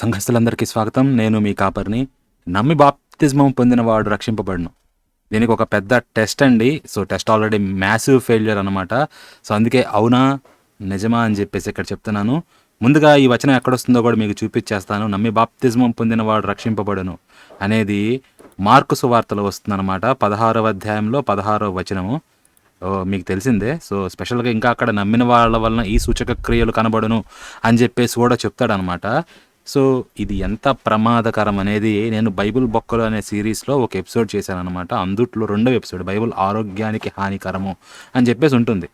సంఘస్థులందరికీ స్వాగతం. నేను మీ కాపర్ని. నమ్మి బాప్తిజమం పొందినవాడు రక్షింపబడును. దీనికి ఒక పెద్ద టెస్ట్ అండి. So test already massive failure అనమాట సో అందుకే అవునా? నిజమా అని చెప్పేసి ఇక్కడ చెప్తున్నాను. ముందుగా ఈ వచనం ఎక్కడొస్తుందో కూడా మీకు చూపించేస్తాను. నమ్మి బాప్తిజమం పొందినవాడు రక్షింపబడును అనేది మార్కు వార్తలు వస్తుందన్నమాట. పదహారవ అధ్యాయంలో పదహారవ వచనము. మీకు తెలిసిందే. సో స్పెషల్గా ఇంకా అక్కడ నమ్మిన వాళ్ళ వలన ఈ సూచక క్రియలు కనబడును అని చెప్పేసి కూడా చెప్తాడనమాట సో ఇది ఎంత ప్రమాదకరం అనేది నేను బైబిల్ బొక్కలు అనే సిరీస్లో ఒక ఎపిసోడ్ చేశాను అనమాట అందుట్లో రెండవ ఎపిసోడ్ బైబిల్ ఆరోగ్యానికి హానికరము అని చెప్పేసి ఉంటుంది.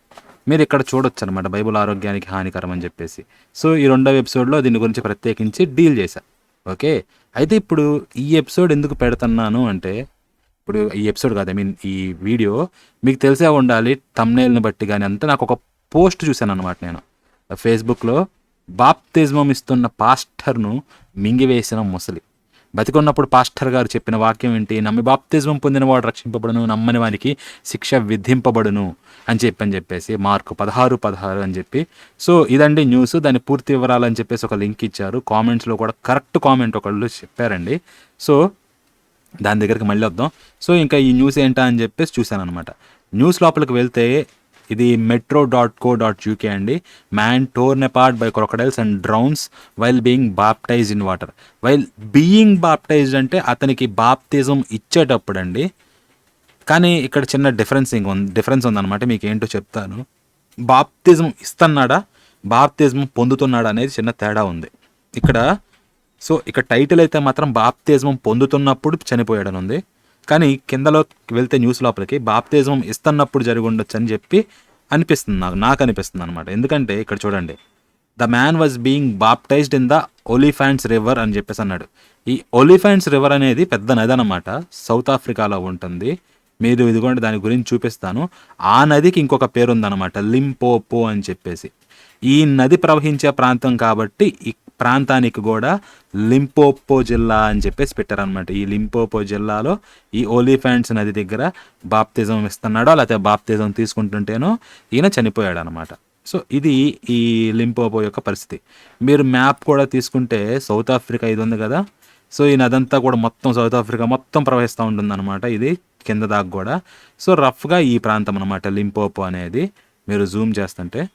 మీరు ఇక్కడ చూడొచ్చు అనమాట బైబిల్ ఆరోగ్యానికి హానికరం అని చెప్పేసి. సో ఈ రెండవ ఎపిసోడ్లో దీని గురించి ప్రత్యేకించి డీల్ చేశా. ఓకే? అయితే ఇప్పుడు ఈ ఎపిసోడ్ ఎందుకు పెడుతున్నాను అంటే ఇప్పుడు ఈ ఎపిసోడ్ కాదు ఐ మీన్ ఈ వీడియో మీకు తెలిసే ఉండాలి తమ్నేల్ని బట్టి కానీ అంతా నాకు ఒక పోస్ట్ చూశాను అనమాట నేను. ఫేస్బుక్లో బాప్తిజమం ఇస్తున్న పాస్టర్ను మింగివేసిన ముసలి. బతికున్నప్పుడు పాస్టర్ గారు చెప్పిన వాక్యం ఏంటి? నమ్మి బాప్తిజమం పొందినవాడు రక్షింపబడును నమ్మని వానికి శిక్ష విధింపబడును అని చెప్పి అని చెప్పేసి మార్కు పదహారు పదహారు అని చెప్పి. సో ఇదండి న్యూస్. దాని పూర్తి వివరాలు అని చెప్పేసి ఒక లింక్ ఇచ్చారు. కామెంట్స్లో కూడా కరెక్ట్ కామెంట్ ఒకళ్ళు చెప్పారండి. సో దాని దగ్గరికి మళ్ళీ వద్దాం. సో ఇంకా ఈ న్యూస్ ఏంటా అని చెప్పేసి చూశాను అనమాట న్యూస్ లోపలికి వెళ్తే ఇది metro dot co dot UK అండి. Man torn apart by crocodiles and drowns while being baptise in water while being baptised అంటే అతనికి బాప్తిజం ఇచ్చేటప్పుడు అండి కానీ ఇక్కడ చిన్న డిఫరెన్స్ ఇంక ఉంది డిఫరెన్స్ ఉందన్నమాట మీకు ఏంటో చెప్తాను. బాప్తిజం ఇస్తున్నాడా? బాప్తిజం పొందుతున్నాడా అనేది చిన్న తేడా ఉంది. ఇక్కడ సో ఇక్కడ టైటిల్ అయితే మాత్రం బాప్తిజం పొందుతున్నప్పుడు చనిపోయాడని ఉంది కానీ కిందలో వెళ్తే న్యూస్ లోపలికి బాప్తిజం ఇస్తున్నప్పుడు జరిగి ఉండొచ్చు అని చెప్పి అనిపిస్తుంది నాకు నాకు అనిపిస్తుంది అనమాట ఎందుకంటే ఇక్కడ చూడండి the man was being baptised in the Olifants river అని చెప్పేసి అన్నాడు. ఈ ఒలిఫాన్స్ రివర్ అనేది పెద్ద నది అనమాట సౌత్ ఆఫ్రికాలో ఉంటుంది. మీరు ఇదిగోండి దాని గురించి చూపిస్తాను. ఆ నదికి ఇంకొక పేరు ఉందన్నమాట లింపోపో అని చెప్పేసి. ఈ నది ప్రవహించే ప్రాంతం కాబట్టి ప్రాంతానికి కూడా లింపోపో జిల్లా అని చెప్పేసి పెట్టారనమాట ఈ లింపోపో జిల్లాలో ఈ ఓలిఫెంట్స్ నది దగ్గర బాప్తిజం ఇస్తున్నాడో లేకపోతే బాప్తిజం తీసుకుంటుంటేనో ఈయన చనిపోయాడు అనమాట సో ఇది ఈ లింపోపో యొక్క పరిస్థితి. మీరు మ్యాప్ కూడా తీసుకుంటే సౌత్ ఆఫ్రికా ఇది ఉంది కదా? సో ఈ నదంతా కూడా మొత్తం సౌత్ ఆఫ్రికా మొత్తం ప్రవహిస్తూ ఉంటుందన్నమాట. ఇది కింద దాకా కూడా. సో రఫ్గా ఈ ప్రాంతం అనమాట లింపోపో అనేది. మీరు జూమ్ చేస్తుంటే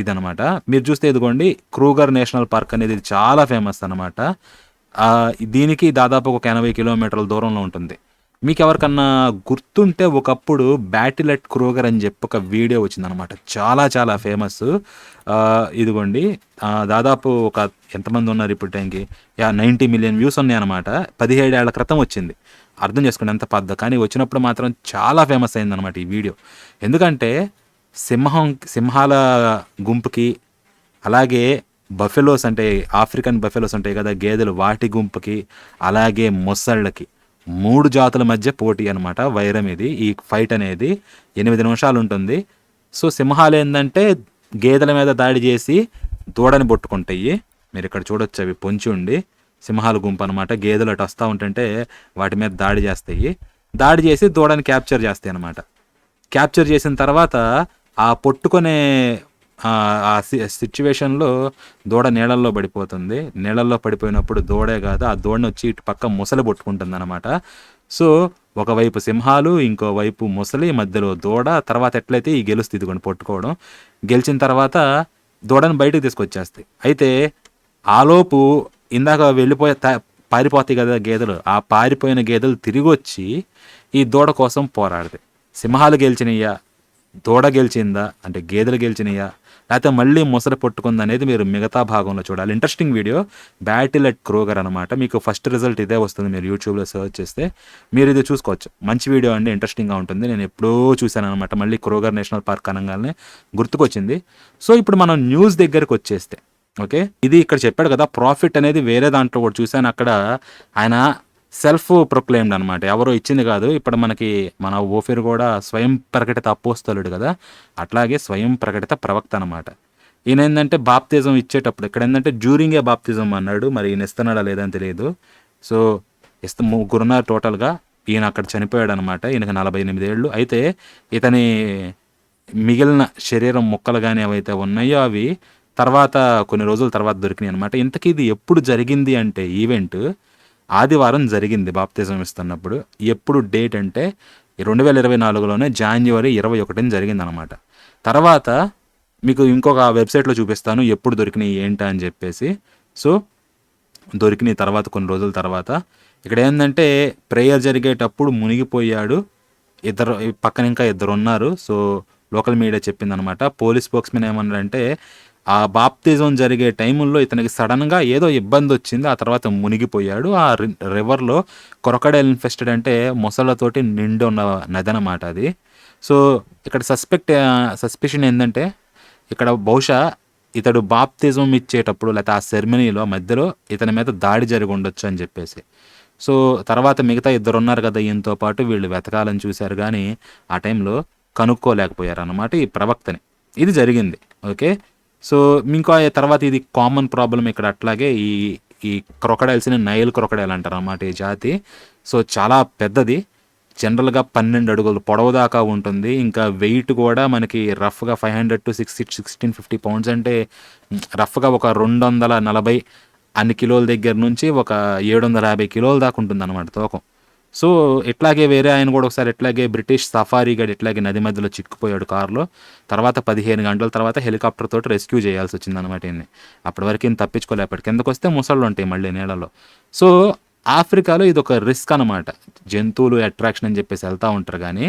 ఇదనమాట. మీరు చూస్తే ఇదిగోండి క్రూగర్ నేషనల్ పార్క్ అనేది చాలా ఫేమస్ అనమాట దీనికి దాదాపు ఒక ఎనభై కిలోమీటర్ల దూరంలో ఉంటుంది. మీకు ఎవరికన్నా గుర్తుంటే ఒకప్పుడు బ్యాటిలెట్ క్రూగర్ అని చెప్పి ఒక వీడియో వచ్చిందనమాట చాలా చాలా ఫేమస్ ఇదిగోండి దాదాపు ఒక ఎంతమంది ఉన్నారు ఇప్పుడు టైంకి? యా నైంటీ మిలియన్ వ్యూస్ ఉన్నాయన్నమాట. పదిహేడు ఏళ్ళ క్రితం వచ్చింది. అర్థం చేసుకోండి ఎంత పద్ద. కానీ వచ్చినప్పుడు మాత్రం చాలా ఫేమస్ అయిందనమాట ఈ వీడియో. ఎందుకంటే సింహం సింహాల గుంపుకి అలాగే బఫెలోస్ అంటే ఆఫ్రికన్ బఫెలోస్ ఉంటాయి కదా గేదెలు వాటి గుంపుకి అలాగే మొసళ్ళకి. మూడు జాతుల మధ్య పోటీ అనమాట వైరం ఇది. ఈ ఫైట్ అనేది ఎనిమిది నిమిషాలు ఉంటుంది. సో సింహాలు ఏంటంటే గేదెల మీద దాడి చేసి దూడని పట్టుకుంటాయి. మీరు ఇక్కడ చూడొచ్చు అవి పొంచి ఉండి సింహాల గుంపు అనమాట గేదెలు అటు వస్తూ ఉంటుంటే వాటి మీద దాడి చేస్తాయి. దాడి చేసి దూడని క్యాప్చర్ చేస్తాయి అనమాట క్యాప్చర్ చేసిన తర్వాత ఆ పొట్టుకునే ఆ సి- సిచ్యువేషన్లో దూడ నీళ్ళల్లో పడిపోతుంది. నీళ్ళల్లో పడిపోయినప్పుడు దూడే కాదు ఆ దూడని వచ్చి ఇటు పక్క ముసలి పట్టుకుంటుంది అనమాట సో ఒకవైపు సింహాలు ఇంకోవైపు ముసలి మధ్యలో దూడ తర్వాత ఎట్లయితే ఈ గెలుస్తుంది కొన్ని పట్టుకోవడం గెలిచిన తర్వాత దూడని బయటకు తీసుకొచ్చేస్తాయి. అయితే ఆలోపు ఇందాక వెళ్ళిపోయే త- పారిపోతాయి కదా గేదెలు ఆ పారిపోయిన గేదెలు తిరిగి వచ్చి ఈ దూడ కోసం పోరాడతాయి. సింహాలు గెలిచినయ్యా దూడ గెలిచిందా అంటే గేదెలు గెలిచినాయా లేకపోతే మళ్ళీ ముసలి పట్టుకుంది అనేది మీరు మిగతా భాగంలో చూడాలి. Interesting video battle at Kroger అనమాట మీకు ఫస్ట్ రిజల్ట్ ఇదే వస్తుంది మీరు యూట్యూబ్లో సర్చ్ చేస్తే. మీరు ఇది చూసుకోవచ్చు. మంచి వీడియో అండి ఇంట్రెస్టింగ్గా ఉంటుంది. నేను ఎప్పుడో చూశాను అనమాట మళ్ళీ క్రోగర్ నేషనల్ పార్క్ అనగానే గుర్తుకొచ్చింది. సో ఇప్పుడు మనం న్యూస్ దగ్గరకు వచ్చేస్తే ఓకే ఇది ఇక్కడ చెప్పాడు కదా ప్రాఫిట్ అనేది వేరే దాంట్లో కూడా చూశాను. అక్కడ ఆయన సెల్ఫ్ ప్రొక్లెయిమ్డ్ అనమాట ఎవరో ఇచ్చింది కాదు. ఇప్పుడు మనకి మన ఓఫిర్ కూడా స్వయం ప్రకటిత అపోస్తలుడు కదా. అట్లాగే స్వయం ప్రకటిత ప్రవక్త అనమాట ఈయన ఏంటంటే బాప్తిజం ఇచ్చేటప్పుడు ఇక్కడ ఏంటంటే జ్యూరింగే బాప్తిజం అన్నాడు. మరి ఈయన ఇస్తున్నాడా లేదని తెలియదు. సో ఇస్త ముగ్గురున్నారు టోటల్గా ఈయన అక్కడ చనిపోయాడు అనమాట ఈయనకి నలభై ఎనిమిది ఏళ్ళు. అయితే ఇతని మిగిలిన శరీరం ముక్కలు కానీ ఏవైతే ఉన్నాయో అవి తర్వాత కొన్ని రోజుల తర్వాత దొరికినాయి అనమాట ఇంతకీ ఇది ఎప్పుడు జరిగింది అంటే ఈవెంట్ ఆదివారం జరిగింది బాప్తిజం ఇస్తున్నప్పుడు. ఎప్పుడు డేట్ అంటే రెండు వేల ఇరవై నాలుగులోనే జాన్యువరి ఇరవై ఒకటిని జరిగింది అనమాట తర్వాత మీకు ఇంకొక వెబ్సైట్లో చూపిస్తాను ఎప్పుడు దొరికినాయి ఏంటా అని చెప్పేసి. సో దొరికిన తర్వాత కొన్ని రోజుల తర్వాత. ఇక్కడ ఏంటంటే ప్రేయర్ జరిగేటప్పుడు మునిగిపోయాడు. ఇద్దరు పక్కన ఇంకా ఇద్దరు ఉన్నారు సో లోకల్ మీడియా చెప్పిందనమాట. పోలీస్ స్పోక్స్మెన్ ఏమన్నారంటే ఆ బాప్తిజం జరిగే టైముల్లో ఇతనికి సడన్గా ఏదో ఇబ్బంది వచ్చింది ఆ తర్వాత మునిగిపోయాడు. ఆ రి- రివర్లో క్రొకడైల్ ఇన్ఫెస్టెడ్ అంటే మొసళ్ళతోటి నిండి ఉన్న నది అన్నమాట అది. సో ఇక్కడ సస్పెక్ట్ సస్పెషన్ ఏంటంటే ఇక్కడ బహుశా ఇతడు బాప్తిజం ఇచ్చేటప్పుడు లేకపోతే ఆ సెరమనీలో మధ్యలో ఇతని మీద దాడి జరిగి ఉండొచ్చు అని చెప్పేసి. సో తర్వాత మిగతా ఇద్దరు ఉన్నారు కదా ఈయనతో పాటు వీళ్ళు వెతకాలని చూశారు కానీ ఆ టైంలో కనుక్కోలేకపోయారు అన్నమాట ఈ ప్రవక్తని. ఇది జరిగింది ఓకే? సో ఇంకా తర్వాత ఇది కామన్ ప్రాబ్లం ఇక్కడ అట్లాగే ఈ ఈ క్రొకడైల్స్ని నైల్ క్రొకడైల్ అంటారు అన్నమాట ఈ జాతి. సో చాలా పెద్దది. జనరల్గా పన్నెండు అడుగులు పొడవు దాకా ఉంటుంది. ఇంకా వెయిట్ కూడా మనకి రఫ్గా five hundred to six sixteen fifty pounds అంటే రఫ్గా ఒక రెండు వందల నలభై అన్ని కిలోల దగ్గర నుంచి ఒక ఏడు వందల యాభై కిలోల దాకా ఉంటుంది అనమాట తోకం. సో ఇట్లాగే వేరే ఆయన కూడా ఒకసారి ఇట్లాగే బ్రిటిష్ సఫారీ గడ్ ఇట్లాగే నది మధ్యలో చిక్కుపోయాడు కారులో తర్వాత పదిహేను గంటల తర్వాత హెలికాప్టర్ తోటి రెస్క్యూ చేయాల్సి వచ్చింది అనమాట ఈయన్ని. అప్పటి వరకు ఈయన తప్పించుకోలేపాడు కిందకు వస్తే ముసళ్ళు ఉంటాయి మళ్ళీ నీళ్ళలో సో ఆఫ్రికాలో ఇది ఒక రిస్క్ అనమాట జంతువులు అట్రాక్షన్ అని చెప్పేసి వెళ్తూ ఉంటారు కానీ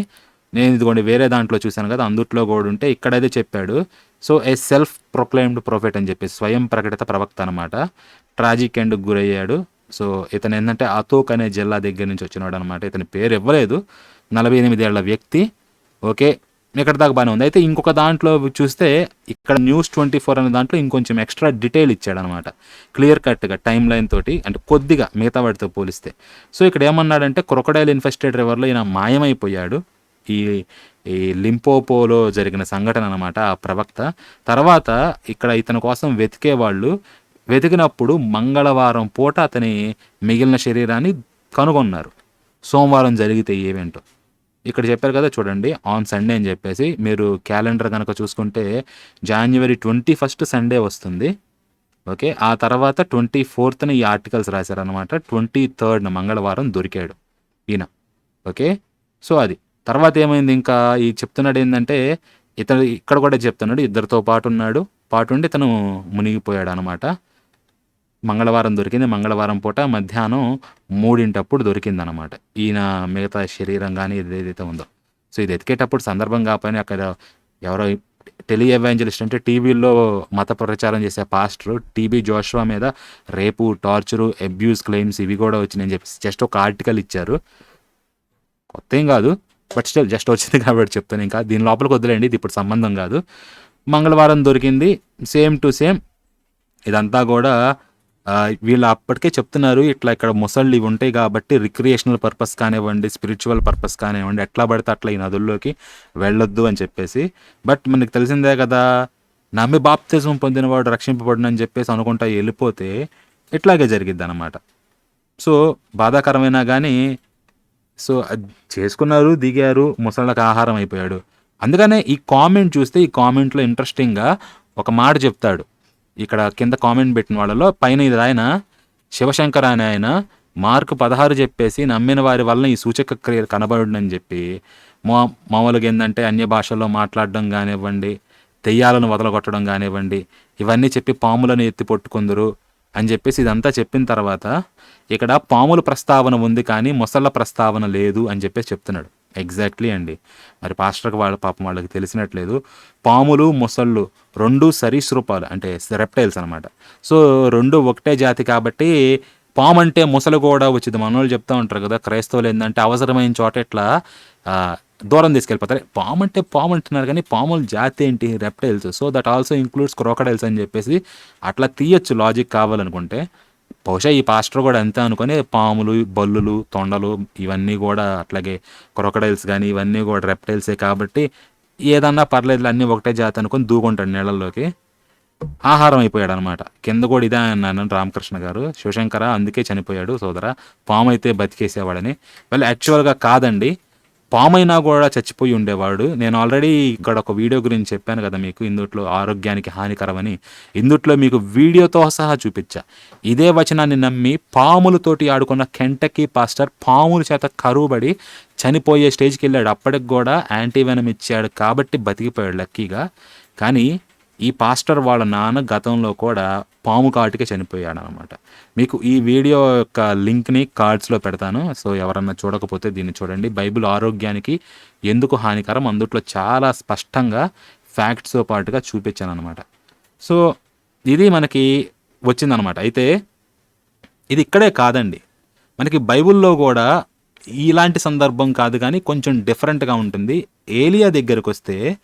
నేను ఇదిగోండి వేరే దాంట్లో చూశాను కదా అందుట్లో కూడా ఉంటే ఇక్కడైతే చెప్పాడు. So a self proclaimed prophet అని చెప్పేసి స్వయం ప్రకటిత ప్రవక్త అనమాట ట్రాజిక్ ఎండ్ గురయ్యాడు. సో ఇతను ఏంటంటే అతోక్ అనే జిల్లా దగ్గర నుంచి వచ్చినాడు అనమాట ఇతని పేరు ఇవ్వలేదు. నలభై ఎనిమిది ఏళ్ళ వ్యక్తి. ఓకే? ఇక్కడ దాకా బాగానే ఉంది. అయితే ఇంకొక దాంట్లో చూస్తే ఇక్కడ న్యూస్ ట్వంటీ ఫోర్ అనే దాంట్లో ఇంకొంచెం ఎక్స్ట్రా డీటెయిల్ ఇచ్చాడనమాట క్లియర్ కట్గా టైం లైన్ తోటి అంటే కొద్దిగా మిగతా వాటితో పోలిస్తే. సో ఇక్కడ ఏమన్నాడంటే క్రొకడైల్ ఇన్ఫెస్టెడ్ రివర్లో ఈయన మాయమైపోయాడు. ఈ ఈ లింపోపోలో జరిగిన సంఘటన అనమాట ఆ ప్రవక్త. తర్వాత ఇక్కడ ఇతని కోసం వెతికే వాళ్ళు వెతికినప్పుడు మంగళవారం పూట అతని మిగిలిన శరీరాన్ని కనుగొన్నారు. సోమవారం జరిగితే ఈ ఈవెంట్ ఇక్కడ చెప్పారు కదా చూడండి ఆన్ సండే అని చెప్పేసి మీరు క్యాలెండర్ కనుక చూసుకుంటే జాన్యువరి ట్వంటీ ఫస్ట్ సండే వస్తుంది. ఓకే ఆ తర్వాత ట్వంటీ ఫోర్త్న ఈ ఆర్టికల్స్ రాశారనమాట ట్వంటీ థర్డ్న మంగళవారం దొరికాడు ఈయన. ఓకే సో అది. తర్వాత ఏమైంది ఇంకా? ఈ చెప్తున్నాడు ఏంటంటే ఇతను ఇక్కడ కూడా చెప్తున్నాడు ఇద్దరితో పాటు ఉన్నాడు. పాటు ఉండి తను మునిగిపోయాడు అనమాట మంగళవారం దొరికింది. మంగళవారం పూట మధ్యాహ్నం మూడింటప్పుడు దొరికింది అనమాట ఈయన మిగతా శరీరం కానీ ఇది ఏదైతే ఉందో. సో ఇది ఎతికేటప్పుడు సందర్భం కాకపోయినా అక్కడ ఎవరో టెలి ఎవాంజలిస్ట్ అంటే టీవీలో మత ప్రచారం చేసే పాస్టర్ టీబీ జోష్వా మీద రేపు టార్చరు అబ్యూస్ క్లెయిమ్స్ ఇవి కూడా వచ్చినాయని చెప్పేసి జస్ట్ ఒక ఆర్టికల్ ఇచ్చారు. కొత్త ఏం కాదు. బట్ స్టిల్ జస్ట్ వచ్చింది కాబట్టి చెప్తాను ఇంకా. దీని లోపలికి వదిలేండి ఇది ఇప్పుడు సంబంధం కాదు. మంగళవారం దొరికింది. సేమ్ టు సేమ్ ఇదంతా కూడా వీళ్ళు అప్పటికే చెప్తున్నారు ఇట్లా ఇక్కడ ముసళ్ళు ఇవి ఉంటాయి కాబట్టి రిక్రియేషనల్ పర్పస్ కానివ్వండి స్పిరిచువల్ పర్పస్ కానివ్వండి ఎట్లా పడితే అట్లా ఈ నదుల్లోకి వెళ్ళొద్దు అని చెప్పేసి. బట్ మనకి తెలిసిందే కదా నమ్మి బాప్తిజం పొందినవాడు రక్షింపబడినని చెప్పేసి అనుకుంటా వెళ్ళిపోతే ఇట్లాగే జరిగిద్ది అనమాట సో బాధాకరమైనా కానీ సో అది చేసుకున్నారు దిగారు ముసళ్ళకి ఆహారం అయిపోయాడు. అందుకనే ఈ కామెంట్ చూస్తే ఈ కామెంట్లో ఇంట్రెస్టింగ్గా ఒక మాట చెప్తాడు. ఇక్కడ కింద కామెంట్ పెట్టిన వాళ్ళలో పైన ఇది ఆయన శివశంకర్ అనే ఆయన మార్కు పదహారు చెప్పేసి నమ్మిన వారి వలన ఈ సూచక క్రియలు కనబడునని చెప్పి మా మామూలుగా ఏంటంటే అన్య భాషల్లో మాట్లాడడం కానివ్వండి దెయ్యాలను వదలగొట్టడం కానివ్వండి ఇవన్నీ చెప్పి పాములను ఎత్తి పట్టుకుందరు అని చెప్పేసి ఇదంతా చెప్పిన తర్వాత ఇక్కడ పాముల ప్రస్తావన ఉంది కానీ మొసళ్ళ ప్రస్తావన లేదు అని చెప్పేసి చెప్తున్నాడు. ఎగ్జాక్ట్లీ అండి. మరి పాస్టర్కి వాళ్ళ పాపం వాళ్ళకి తెలిసినట్లేదు. పాములు మొసళ్ళు రెండు సరీసృపాలు అంటే రెప్టైల్స్ అనమాట సో రెండు ఒకటే జాతి కాబట్టి పాము అంటే ముసలు కూడా వచ్చింది. మనోళ్ళు చెప్తూ చెప్తా ఉంటారు కదా క్రైస్తవులు ఏంటంటే అవసరమైన చోట ఇట్లా దూరం తీసుకెళ్ళిపోతారు. పాము అంటే పాము అంటున్నారు కానీ పాముల జాతి ఏంటి? Reptiles so that also includes crocodiles అని చెప్పేసి అట్లా తీయొచ్చు లాజిక్ కావాలనుకుంటే. బహుశా ఈ పాస్టర్ కూడా అంతే అనుకొని పాములు బల్లులు తొండలు ఇవన్నీ కూడా అట్లాగే క్రొకడైల్స్ కానీ ఇవన్నీ కూడా రెప్టైల్సే కాబట్టి ఏదన్నా పర్లేదు అన్నీ ఒకటే జాతి అనుకొని దూకుంటాడు నీళ్ళల్లోకి. ఆహారం అయిపోయాడు అనమాట కింద కూడా ఇదే అన్నాను రామకృష్ణ గారు. శివశంకర అందుకే చనిపోయాడు సోదర. పాము అయితే బతికేసేవాడని. వాళ్ళు యాక్చువల్గా కాదండి. పామైనా కూడా చచ్చిపోయి ఉండేవాడు. నేను ఆల్రెడీ ఇక్కడ ఒక వీడియో గురించి చెప్పాను కదా మీకు ఇందుట్లో ఆరోగ్యానికి హానికరమని. ఇందుట్లో మీకు వీడియోతో సహా చూపించా. ఇదే వచనాన్ని నమ్మి పాములతోటి ఆడుకున్న కెంటకీ పాస్టర్ పాముల చేత కరువుబడి చనిపోయే స్టేజ్కి వెళ్ళాడు. అప్పటికి కూడా యాంటీవెనం ఇచ్చాడు కాబట్టి బతికిపోయాడు లక్కీగా. కానీ ఈ పాస్టర్ వాళ్ళ నాన్న గతంలో కూడా పాము కాటుకే చనిపోయాడు అనమాట మీకు ఈ వీడియో యొక్క లింక్ని కార్డ్స్లో పెడతాను. సో ఎవరన్నా చూడకపోతే దీన్ని చూడండి. బైబిల్ ఆరోగ్యానికి ఎందుకు హానికరం? అందుట్లో చాలా స్పష్టంగా ఫ్యాక్ట్స్తో పాటుగా చూపించాను అనమాట సో ఇది మనకి వచ్చిందనమాట అయితే ఇది ఇక్కడే కాదండి. మనకి బైబిల్లో కూడా ఇలాంటి సందర్భం కాదు కానీ కొంచెం డిఫరెంట్గా ఉంటుంది. ఏలియా దగ్గరకు వస్తే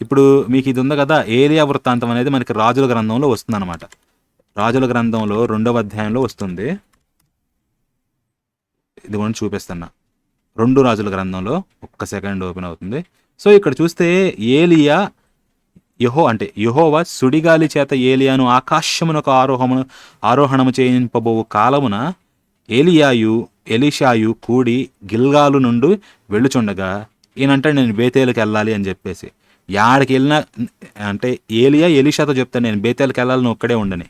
ఇప్పుడు మీకు ఇది ఉంది కదా ఏలియా వృత్తాంతం అనేది మనకి రాజుల గ్రంథంలో వస్తుంది అనమాట రాజుల గ్రంథంలో రెండవ అధ్యాయంలో వస్తుంది. ఇది కూడా చూపిస్తున్నా. రెండు రాజుల గ్రంథంలో ఒక్క సెకండ్ ఓపెన్ అవుతుంది. సో ఇక్కడ చూస్తే ఏలియా యహో అంటే యహోవ సుడిగాలి చేత ఏలియాను ఆకాశమునకు ఆరోహమును ఆరోహణము చేయింపబో కాలమున ఏలియాయు ఎలిషాయు కూడి గిల్గాలు నుండి వెళ్ళుచుండగా ఈయనంటే నేను బేతేలకు వెళ్ళాలి అని చెప్పేసి. యాడికి వెళ్ళినా అంటే ఏలియా ఎలిషాతో చెప్తాను నేను బేతేల్కి వెళ్ళాలి నువ్వు ఒక్కడే ఉండని.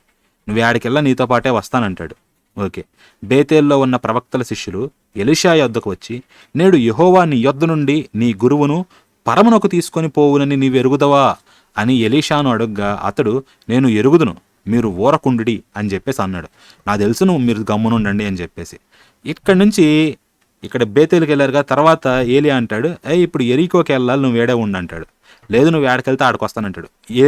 నువ్వు యాడికి వెళ్ళా నీతో పాటే వస్తానంటాడు. ఓకే. బేతేల్లో ఉన్న ప్రవక్తల శిష్యులు ఎలిషా యొద్దకు వచ్చి నేడు యహోవా నీ యొద్ద నుండి నీ గురువును పరమునకు తీసుకొని పోవునని నీవు ఎరుగుదవా? అని ఎలీషాను అడుగ్గా అతడు నేను ఎరుగుదును మీరు ఊరకుండుడి అని చెప్పేసి అన్నాడు. నా తెలుసును మీరు గమ్మునుండండి అని చెప్పేసి. ఇక్కడ నుంచి ఇక్కడ బేతేలుకి వెళ్ళారుగా తర్వాత ఏలియా అంటాడు ఏ ఇప్పుడు ఎరికోకి వెళ్ళాలి నువ్వు వేడే ఉండు అంటాడు లేదు నువ్వు ఏడకెళ్తే ఆడికి ఏ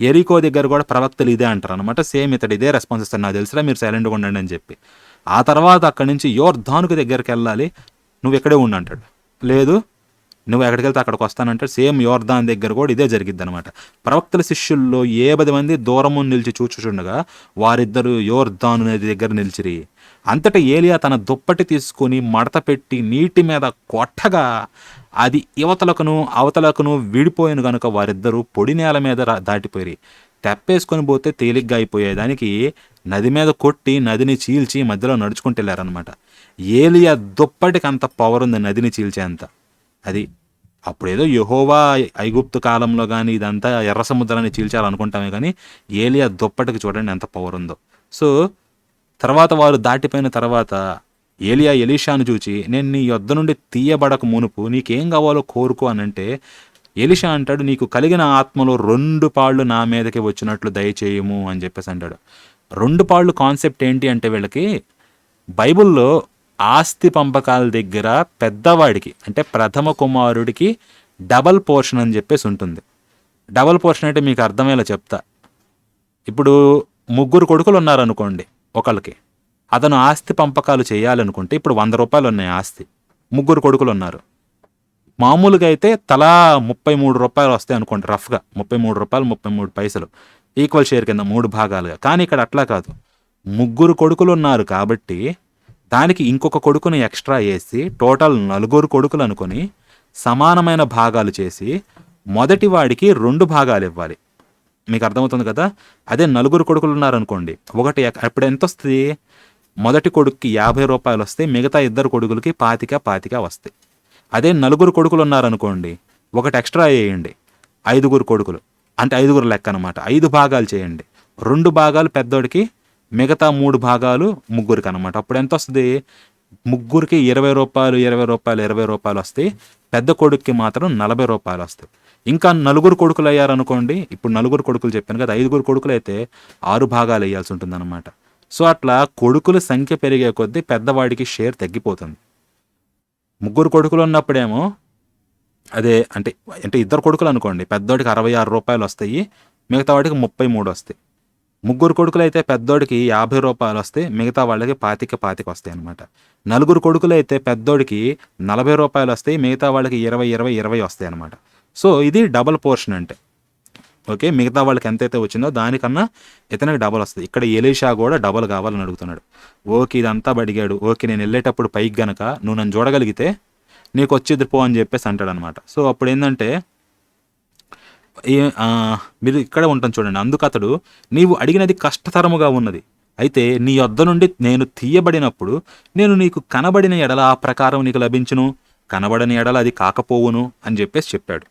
ఎరికో దగ్గర కూడా ప్రవక్తలు ఇదే అంటారు అనమాట సేమ్ ఇతడు ఇదే రెస్పాన్స్ ఇస్తాడు. నాకు తెలిసిరా మీరు సైలెంట్గా ఉండండి అని చెప్పి. ఆ తర్వాత అక్కడి నుంచి యోర్ధానుకు దగ్గరికి వెళ్ళాలి. నువ్వు ఇక్కడే ఉండు అంటాడు. లేదు నువ్వు ఎక్కడికి వెళ్తే అక్కడికి వస్తానంటే సేమ్ యోర్దాన్ దగ్గర కూడా ఇదే జరిగిద్ది అనమాట ప్రవక్తల శిష్యుల్లో ఏ పది మంది దూరము నిలిచి చూచుచుండగా వారిద్దరు యోర్దాను నది దగ్గర నిలిచిరి. అంతటా ఏలియా తన దుప్పటి తీసుకొని మడత పెట్టి నీటి మీద కొట్టగా అది యువతలకును అవతలకును విడిపోయిన కనుక వారిద్దరూ పొడి నేల మీద దాటిపోయి తెప్పేసుకొని పోతే తేలిగ్గా అయిపోయేదానికి నది మీద కొట్టి నదిని చీల్చి మధ్యలో నడుచుకుంటూ వెళ్ళారనమాట ఏలియా దుప్పటికి అంత పవర్ ఉంది నదిని చీల్చేంత అది అప్పుడేదో యహోవా ఐగుప్తు కాలంలో కానీ ఇదంతా ఎర్ర సముద్రాన్ని చీల్చాలనుకుంటామే కానీ ఏలియా దుప్పటికి చూడండి ఎంత పవర్ ఉందో. సో తర్వాత వారు దాటిపోయిన తర్వాత ఏలియా ఎలీషాను చూచి నేను నీ యొద్ద నుండి తీయబడక మునుపు నీకేం కావాలో కోరుకో అని అంటే ఎలిషా అంటాడు నీకు కలిగిన ఆత్మలో రెండు పాళ్ళు నా మీదకి వచ్చినట్లు దయచేయము అని చెప్పేసి అంటాడు. రెండు పాళ్ళు కాన్సెప్ట్ ఏంటి అంటే వీళ్ళకి బైబిల్లో ఆస్తి పంపకాల దగ్గర పెద్దవాడికి అంటే ప్రథమ కుమారుడికి డబల్ పోర్షన్ అని చెప్పేసి ఉంటుంది. డబల్ పోర్షన్ అంటే మీకు అర్థమయ్యేలా చెప్తా. ఇప్పుడు ముగ్గురు కొడుకులు ఉన్నారనుకోండి ఒకళ్ళకి. అతను ఆస్తి పంపకాలు చేయాలనుకుంటే ఇప్పుడు వంద రూపాయలు ఉన్నాయి ఆస్తి. ముగ్గురు కొడుకులు ఉన్నారు మామూలుగా అయితే తలా ముప్పై మూడు రూపాయలు వస్తాయి అనుకోండి రఫ్గా. ముప్పై మూడు రూపాయలు ముప్పై మూడు పైసలు. ఈక్వల్ షేర్ కింద మూడు భాగాలుగా. కానీ ఇక్కడ అట్లా కాదు. ముగ్గురు కొడుకులు ఉన్నారు కాబట్టి దానికి ఇంకొక కొడుకుని ఎక్స్ట్రా వేసి టోటల్ నలుగురు కొడుకులు అనుకొని సమానమైన భాగాలు చేసి మొదటి వాడికి రెండు భాగాలు ఇవ్వాలి. మీకు అర్థమవుతుంది కదా? అదే నలుగురు కొడుకులు ఉన్నారనుకోండి ఒకటి అప్పుడు ఎంత వస్తుంది? మొదటి కొడుక్కి యాభై రూపాయలు వస్తాయి మిగతా ఇద్దరు కొడుకులకి పాతిక పాతిక వస్తాయి. అదే నలుగురు కొడుకులు ఉన్నారనుకోండి ఒకటి ఎక్స్ట్రా వేయండి ఐదుగురు కొడుకులు. అంటే ఐదుగురు లెక్క అనమాట ఐదు భాగాలు చేయండి. రెండు భాగాలు పెద్దోడికి మిగతా మూడు భాగాలు ముగ్గురికి అనమాట అప్పుడు ఎంత వస్తుంది? ముగ్గురికి ఇరవై రూపాయలు ఇరవై రూపాయలు ఇరవై రూపాయలు వస్తాయి పెద్ద కొడుక్కి మాత్రం నలభై రూపాయలు వస్తాయి. ఇంకా నలుగురు కొడుకులు అయ్యారనుకోండి ఇప్పుడు నలుగురు కొడుకులు చెప్పాను కదా ఐదుగురు కొడుకులు అయితే ఆరు భాగాలు వేయాల్సి ఉంటుందన్నమాట. సో అట్లా కొడుకుల సంఖ్య పెరిగే కొద్దీ పెద్దవాడికి షేర్ తగ్గిపోతుంది. ముగ్గురు కొడుకులు ఉన్నప్పుడేమో అదే అంటే అంటే ఇద్దరు కొడుకులు అనుకోండి పెద్దోడికి అరవై ఆరు రూపాయలు వస్తాయి మిగతా వాడికి ముప్పై మూడు వస్తాయి. ముగ్గురు కొడుకులు అయితే పెద్దోడికి యాభై రూపాయలు వస్తాయి మిగతా వాళ్ళకి పాతిక పాతిక వస్తాయి అనమాట నలుగురు కొడుకులు అయితే పెద్దోడికి నలభై రూపాయలు వస్తాయి మిగతా వాళ్ళకి ఇరవై ఇరవై ఇరవై వస్తాయి అనమాట సో ఇది డబల్ పోర్షన్ అంటే. ఓకే మిగతా వాళ్ళకి ఎంతైతే వచ్చిందో దానికన్నా ఇతనికి డబల్ వస్తుంది. ఇక్కడ ఎలీషా కూడా డబల్ కావాలని అడుగుతున్నాడు. ఓకే ఇదంతా అడిగాడు. ఓకే నేను వెళ్ళేటప్పుడు పైకి గనక నువ్వు నన్ను చూడగలిగితే నీకు వచ్చేది పో అని చెప్పేసి అంటాడు అనమాట సో అప్పుడు ఏంటంటే మీరు ఇక్కడ ఉంటాను చూడండి. అందుకు అతడు నీవు అడిగినది కష్టతరముగా ఉన్నది. అయితే నీ యొద్ద నుండి నేను తీయబడినప్పుడు నేను నీకు కనబడిన ఎడల ఆ ప్రకారం నీకు లభించును. కనబడని ఎడల అది కాకపోవును అని చెప్పేసి చెప్పాడు.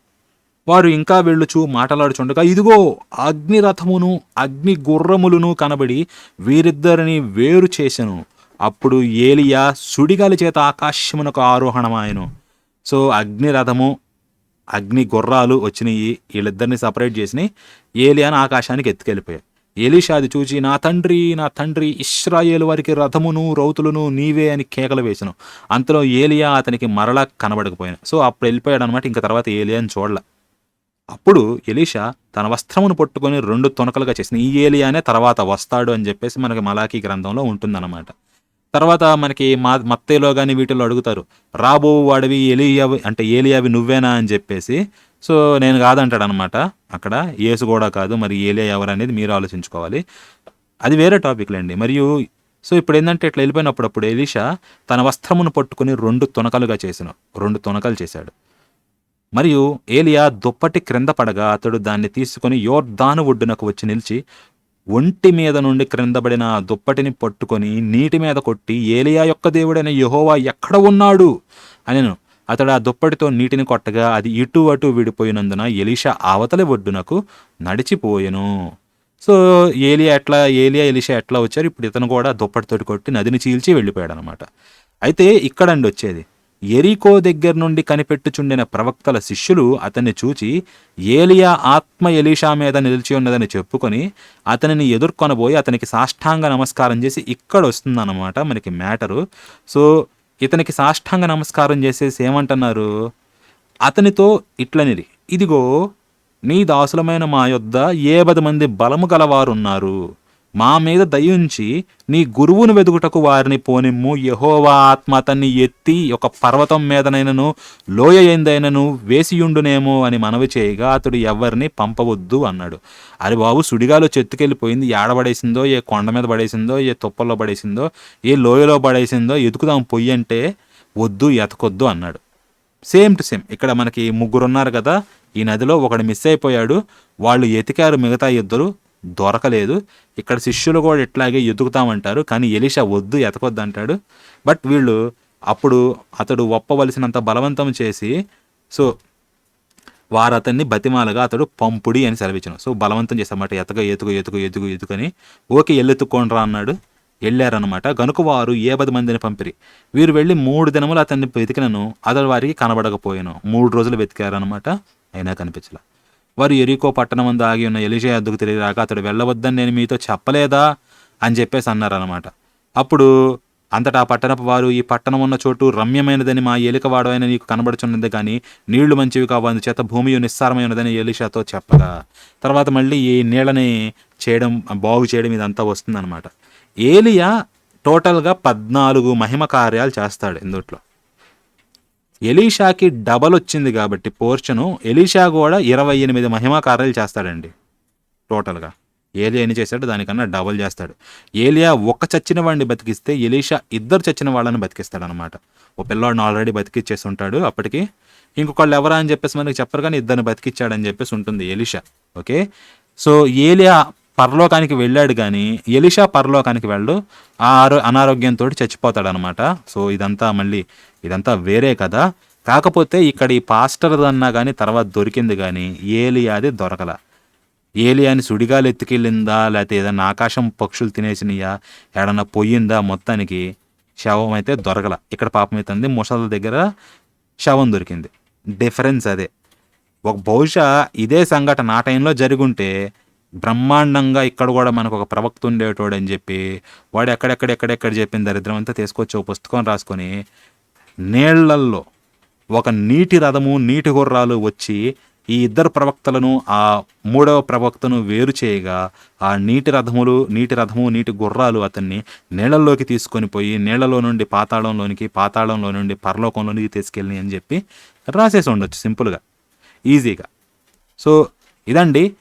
వారు ఇంకా వెళ్ళుచు మాటలాడుచుండగా ఇదిగో అగ్నిరథమును అగ్ని గుర్రములను కనబడి వీరిద్దరిని వేరు చేసెను. అప్పుడు ఏలియా సుడిగాలి చేత ఆకాశమునకు ఆరోహణమాయను. సో అగ్నిరథము అగ్ని గుర్రాలు వచ్చినాయి వీళ్ళిద్దరిని సపరేట్ చేసినాయి ఏలియాను ఆకాశానికి ఎత్తుకెళ్ళిపోయాయి. ఎలీషా అది చూచి నా తండ్రి నా తండ్రి ఇస్రాయేల్ వారికి రథమును రౌతులను నీవే అని కేకలు వేసాను. అంతలో ఏలియా అతనికి మరలా కనబడకపోయాను. సో అప్పుడు వెళ్ళిపోయాడు అనమాట ఇంకా తర్వాత ఏలియాని చూడలే. అప్పుడు ఎలీషా తన వస్త్రమును పట్టుకొని రెండు తొనకలుగా చేసిన ఈ ఏలియానే తర్వాత వస్తాడు అని చెప్పేసి మనకి మలాఖీ గ్రంథంలో ఉంటుందన్నమాట. తర్వాత మనకి మా మత్తేలో కానీ వీటిలో అడుగుతారు రాబో వాడివి ఎలియావి అంటే ఏలియావి నువ్వేనా అని చెప్పేసి. సో నేను కాదంటాడు అనమాట అక్కడ ఏసు కూడా కాదు మరి ఏలియా ఎవరు అనేది మీరు ఆలోచించుకోవాలి. అది వేరే టాపిక్లండి మరియు సో ఇప్పుడు ఏంటంటే ఇట్లా వెళ్ళిపోయినప్పుడు అప్పుడు ఎలీషా తన వస్త్రమును పట్టుకొని రెండు తొనకలుగా చేసిన రెండు తొనకలు చేశాడు. మరియు ఏలియా దుప్పటి క్రింద పడగా అతడు దాన్ని తీసుకొని యోర్దాను ఒడ్డునకు వచ్చి నిలిచి ఒంటి మీద నుండి క్రిందబడిన దుప్పటిని పట్టుకొని నీటి మీద కొట్టి ఏలియా యొక్క దేవుడైన యెహోవా ఎక్కడ ఉన్నాడు? అనెను. అతడు ఆ దుప్పటితో నీటిని కొట్టగా అది ఇటు అటు విడిపోయినందున ఎలీషా అవతలి ఒడ్డునకు నడిచిపోయెను. సో ఏలియా ఎట్లా ఏలియా ఎలిషా ఎట్లా వచ్చారు? ఇప్పుడు ఇతను కూడా దుప్పటితోటి కొట్టి నదిని చీల్చి వెళ్ళిపోయాడు అనమాట అయితే ఇక్కడండి వచ్చేది. ఎరికో దగ్గర నుండి కనిపెట్టుచుండిన ప్రవక్తల శిష్యులు అతన్ని చూచి ఏలియా ఆత్మ ఎలీషా మీద నిలిచి ఉన్నదని చెప్పుకొని అతనిని ఎదుర్కొనబోయి అతనికి సాష్టాంగ నమస్కారం చేసి ఇక్కడ వస్తుందన్నమాట మనకి మ్యాటరు. సో ఇతనికి సాష్టాంగ నమస్కారం చేసేసి ఏమంటున్నారు? అతనితో ఇట్లనిది ఇదిగో నీ దాసులమైన మా యొద్ద ఏ పది మంది బలము గలవారున్నారు. మా మీద దయించి నీ గురువును వెదుగుటకు వారిని పోనిమ్ము. యహోవా ఆత్మ అతన్ని ఎత్తి ఒక పర్వతం మీదనైనను లోయ ఏందైనను వేసియుండునేమో అని మనవి చేయగా అతడు ఎవరిని పంపవద్దు అన్నాడు. అరే బాబు సుడిగాలో చెత్తుకెళ్ళిపోయింది. ఏడబడేసిందో ఏ కొండ మీద పడేసిందో ఏ తుప్పల్లో పడేసిందో ఏ లోయలో పడేసిందో ఎతుకుదాం పొయ్యి అంటే వద్దు ఎతకొద్దు అన్నాడు. సేమ్ టు సేమ్ ఇక్కడ మనకి ముగ్గురు ఉన్నారు కదా ఈ నదిలో ఒకడు మిస్ అయిపోయాడు. వాళ్ళు ఎతికారు మిగతా ఇద్దరు. దొరకలేదు. ఇక్కడ శిష్యులు కూడా ఇట్లాగే ఎదుగుతామంటారు కానీ ఎలిషా వద్దు ఎతకొద్దు అంటాడు బట్ వీళ్ళు అప్పుడు అతడు ఒప్పవలసినంత బలవంతం చేసి సో వారు అతన్ని బతిమాలగా అతడు పంపుడి అని సెలవిచ్చాను. సో బలవంతం చేశామాట ఎతక ఎతుకు ఎతుకు ఎతుకు ఎతుకని ఓకే ఎల్లెత్తుకోండ్రా అన్నాడు. వెళ్ళారనమాట గనుక వారు ఏ పది మందిని పంపిరి. వీరు వెళ్ళి మూడు దినములు అతన్ని వెతికినను అతడు వారికి కనబడకపోయాను. మూడు రోజులు వెతికారనమాట అయినా కనిపించలే. వారు ఎరికో పట్టణమందు ఆగి ఉన్న ఎలిషా అద్దుకు తిరిగిరాక అతడు వెళ్ళవద్దని నేను మీతో చెప్పలేదా? అని చెప్పేసి అన్నారనమాట అప్పుడు అంతటా పట్టణపు వారు ఈ పట్టణం ఉన్న చోటు రమ్యమైనదని మా ఏలికవాడమైన నీకు కనబడుచున్నది కానీ నీళ్ళు మంచివి కావు. చేత భూమి నిస్సారమైనదని ఎలిషాతో చెప్పగా. తర్వాత మళ్ళీ ఈ నీళ్ళని చేయడం బాగు చేయడం ఇదంతా వస్తుందన్నమాట. ఏలియా టోటల్గా పద్నాలుగు మహిమ కార్యాలు చేస్తాడు ఇందుట్లో. ఎలీషాకి డబల్ వచ్చింది కాబట్టి పోర్షను ఎలీషా కూడా ఇరవై ఎనిమిది మహిమా కార్యాలు చేస్తాడండి టోటల్గా. ఏలియా ఎన్ని చేశాడు? దానికన్నా డబల్ చేస్తాడు. ఏలియా ఒక్క చచ్చిన వాడిని బతికిస్తే ఎలీషా ఇద్దరు చచ్చిన వాళ్ళని బతికిస్తాడనమాట ఓ పిల్లవాడిని ఆల్రెడీ బతికిచ్చేసి ఉంటాడు అప్పటికి. ఇంకొకళ్ళు ఎవరా అని చెప్పేసి మనకి చెప్పరు కానీ ఇద్దరిని బతికిచ్చాడని చెప్పేసి ఉంటుంది ఎలీషా. ఓకే? సో ఏలియా పరలోకానికి వెళ్ళాడు కానీ ఎలిషా పరలోకానికి వెళ్ళు ఆ అనారోగ్యంతో చచ్చిపోతాడనమాట సో ఇదంతా మళ్ళీ ఇదంతా వేరే కదా. కాకపోతే ఇక్కడ ఈ పాస్టర్ అన్నా కానీ తర్వాత దొరికింది కానీ ఏలియాది దొరకల. ఏలియాని సుడిగాలు ఎత్తుకెళ్ళిందా లేకపోతే ఏదైనా ఆకాశం పక్షులు తినేసినాయా ఏడన్నా పొయ్యిందా మొత్తానికి శవం అయితే దొరకల. ఇక్కడ పాపం అవుతుంది ముసల దగ్గర శవం దొరికింది. డిఫరెన్స్ అదే. ఒక బహుశా ఇదే సంఘటన ఆ టైంలో జరుగుంటే బ్రహ్మాండంగా ఇక్కడ కూడా మనకు ఒక ప్రవక్త ఉండేటోడు అని చెప్పి వాడు ఎక్కడెక్కడెక్కడెక్కడ చెప్పిన దరిద్రం అంతా తీసుకొచ్చి ఒక పుస్తకం రాసుకొని నీళ్ళల్లో ఒక నీటి రథము నీటి గుర్రాలు వచ్చి ఈ ఇద్దరు ప్రవక్తలను ఆ మూడవ ప్రవక్తను వేరు చేయగా ఆ నీటి రథములు నీటి రథము నీటి గుర్రాలు అతన్ని నీళ్ళల్లోకి తీసుకొని పోయి నీళ్ళలో నుండి పాతాళంలోనికి పాతాళంలో నుండి పరలోకంలోనికి తీసుకెళ్ళి అని చెప్పి రాసేసి ఉండొచ్చు సింపుల్గా ఈజీగా. సో ఇదండి.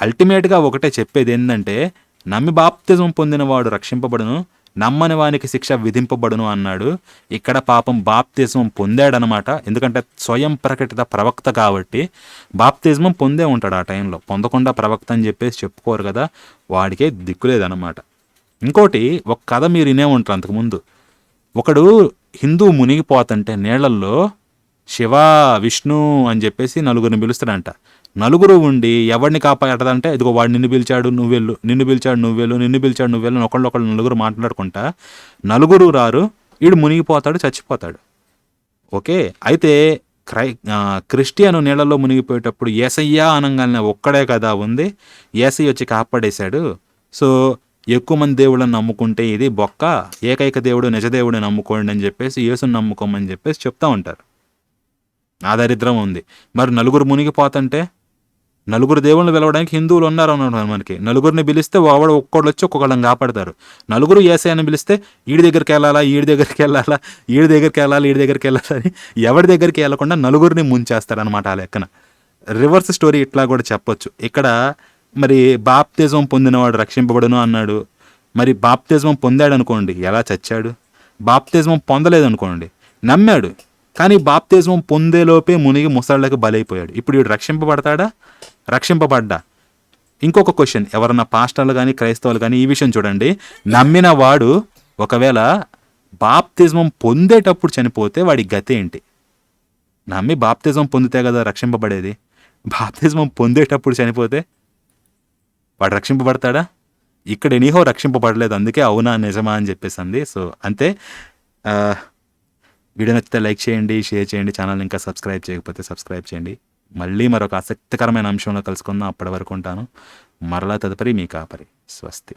అల్టిమేట్గా ఒకటే చెప్పేది ఏంటంటే నమ్మి బాప్తిజం పొందినవాడు రక్షింపబడును నమ్మని వానికి శిక్ష విధింపబడును అన్నాడు. ఇక్కడ పాపం బాప్తిజం పొందాడనమాట. ఎందుకంటే స్వయం ప్రకటిత ప్రవక్త కాబట్టి బాప్తిజం పొందే ఉంటాడు ఆ టైంలో. పొందకుండా ప్రవక్త అని చెప్పేసి చెప్పుకోరు కదా. వాడికే దిక్కులేదనమాట. ఇంకోటి ఒక కథ మీరు వినే ఉంటారు అంతకుముందు ఒకడు హిందూ మునిగిపోతుంటే నీళ్ళల్లో శివ విష్ణు అని చెప్పేసి నలుగురిని పిలుస్తాడంట. నలుగురు ఉండి ఎవరిని కాపాడదంటే ఇదిగో వాడు నిన్ను పిలిచాడు నువ్వెళ్ళు నిన్ను పిలిచాడు నువ్వెళ్ళు నిన్ను పిలిచాడు నువ్వెళ్ళు ఒకళ్ళు ఒకళ్ళు నలుగురు మాట్లాడుకుంటా నలుగురు రారు వీడు మునిగిపోతాడు చచ్చిపోతాడు. ఓకే? అయితే క్రై క్రిస్టియను క్రిస్టియన్ నీళ్ళలో మునిగిపోయేటప్పుడు ఏసయ్యా అనగానే ఒక్కడే కదా ఉంది ఏసయ్య వచ్చి కాపాడేశాడు. సో ఎక్కువ మంది దేవుళ్ళని నమ్ముకుంటే ఇది బొక్క ఏకైక దేవుడు నిజదేవుడు నమ్ముకోండి అని చెప్పేసి యేసుని నమ్ముకోమని చెప్పేసి చెప్తా ఉంటారు. ఆ దరిద్రం ఉంది. మరి నలుగురు మునిగిపోతుంటే నలుగురు దేవుళ్ళు పిలవడానికి హిందువులు ఉన్నారు అన్నాడు మనకి. నలుగురిని పిలిస్తే ఒకడు ఒక్కళ్ళు వచ్చి ఒక్కొక్కళ్ళని కాపాడతారు. నలుగురు ఏసైని పిలిస్తే ఈడి దగ్గరికి వెళ్ళాలా ఈడి దగ్గరికి వెళ్ళాలా ఈడి దగ్గరికి వెళ్ళాలి ఈడి దగ్గరికి వెళ్ళాలా అని ఎవరి దగ్గరికి వెళ్ళకుండా నలుగురిని ముంచేస్తారు అనమాట ఆ లెక్కన. రివర్స్ స్టోరీ ఇట్లా కూడా చెప్పొచ్చు. ఇక్కడ మరి బాప్తిజం పొందినవాడు రక్షింపబడును అన్నాడు. మరి బాప్తిజం పొందాడు అనుకోండి ఎలా చచ్చాడు? బాప్తిజం పొందలేదు అనుకోండి నమ్మాడు. కానీ బాప్తిజం పొందేలోపే మునిగి ముసళ్ళకి బలైపోయాడు. ఇప్పుడు వీడు రక్షింపబడతాడా? రక్షింపబడ్డా. ఇంకొక క్వశ్చన్ ఎవరన్నా పాస్టర్లు కానీ క్రైస్తవులు కానీ ఈ విషయం చూడండి. నమ్మిన వాడు ఒకవేళ బాప్తిజం పొందేటప్పుడు చనిపోతే వాడి గతి ఏంటి? నమ్మి బాప్తిజం పొందితే కదా రక్షింపబడేది? బాప్తిజం పొందేటప్పుడు చనిపోతే వాడు రక్షింపబడతాడా? ఇక్కడ ఎనీహో రక్షింపబడలేదు అందుకే అవునా నిజమా అని చెప్పేసి అంది. సో అంతే. వీడియో నచ్చితే లైక్ చేయండి షేర్ చేయండి ఛానల్ ఇంకా సబ్స్క్రైబ్ చేయకపోతే సబ్స్క్రైబ్ చేయండి. మళ్ళీ మరొక ఆసక్తికరమైన అంశంలో కలుసుకుందాం. అప్పటి వరకు ఉంటాను. మరలా తదుపరి మీ కాపరి. స్వస్తి.